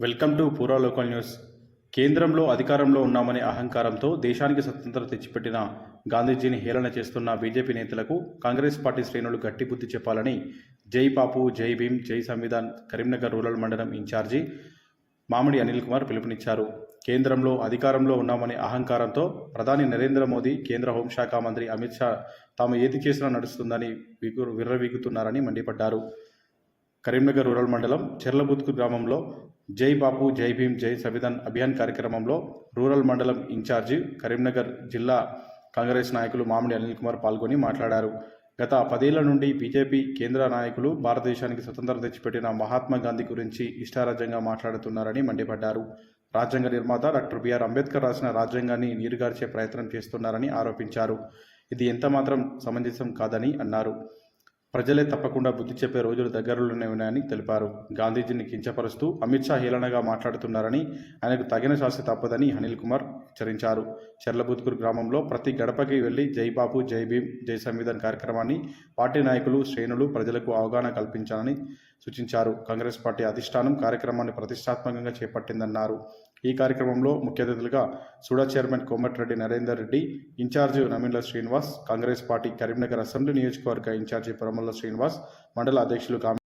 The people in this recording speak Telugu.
Welcome to Pura local news. కేంద్రంలో అధికారంలో ఉన్నామనే అహంకారంతో దేశానికి స్వతంత్రత తెచ్చిపెట్టిన గాంధీజీని హేళన చేస్తున్న బీజేపీ నేతలకు కాంగ్రెస్ పార్టీ శ్రేణులు గట్టి బుద్ధి చెప్పాలని జై పాపు జై భీమ్ జై సంవిధాన్ కరీంనగర్ రూరల్ మండలం ఇన్ఛార్జి మామిడి అనిల్ కుమార్ పిలుపునిచ్చారు. కేంద్రంలో అధికారంలో ఉన్నామనే అహంకారంతో ప్రధాని నరేంద్ర మోదీ కేంద్ర హోంశాఖ మంత్రి అమిత్ షా తాము ఏది చేసినా నడుస్తుందని విగు విర్రవీగుతున్నారని మండిపడ్డారు. కరీంనగర్ రూరల్ మండలం చెర్లబుత్కు గ్రామంలో జై బాపు జై భీమ్ జై సంవిధాన్ అభియాన్ కార్యక్రమంలో రూరల్ మండలం ఇన్ఛార్జి కరీంనగర్ జిల్లా కాంగ్రెస్ నాయకులు మామిడి అనిల్ కుమార్ పాల్గొని మాట్లాడారు. గత పదేళ్ళ నుండి బీజేపీ కేంద్ర నాయకులు భారతదేశానికి స్వతంత్రం తెచ్చిపెట్టిన మహాత్మా గాంధీ గురించి ఇష్టారాజ్యంగా మాట్లాడుతున్నారని మండిపడ్డారు. రాజ్యాంగ నిర్మాత డాక్టర్ బిఆర్ అంబేద్కర్ రాసిన రాజ్యాంగాన్ని నీరుగార్చే ప్రయత్నం చేస్తున్నారని ఆరోపించారు. ఇది ఎంతమాత్రం సమంజసం కాదని అన్నారు. ప్రజలే తప్పకుండా బుద్ధి చెప్పే రోజులు దగ్గరలోనే ఉన్నాయని తెలిపారు. గాంధీజీని కించపరుస్తూ అమిత్ షా హేళనగా మాట్లాడుతున్నారని ఆయనకు తగిన శాస్తి తప్పదని అనిల్ కుమార్ హెచ్చరించారు. చెర్లబుత్కూరు గ్రామంలో ప్రతి గడపకి వెళ్ళి జై బాపు జై భీమ్ జై సంవిధాన్ కార్యక్రమాన్ని పార్టీ నాయకులు శ్రేణులు ప్రజలకు అవగాహన కల్పించాలని సూచించారు. కాంగ్రెస్ పార్టీ అధిష్టానం కార్యక్రమాన్ని ప్రతిష్టాత్మకంగా చేపట్టిందన్నారు. ఈ కార్యక్రమంలో ముఖ్య అతిథులుగా సూడా చైర్మన్ కోమటిరెడ్డి నరేందర్ రెడ్డి ఇన్ఛార్జి నమీన్ల శ్రీనివాస్ కాంగ్రెస్ పార్టీ కరీంనగర్ అసెంబ్లీ నియోజకవర్గ ఇన్ఛార్జి శ్రీనివాస్ మండల అధ్యక్షులు కామి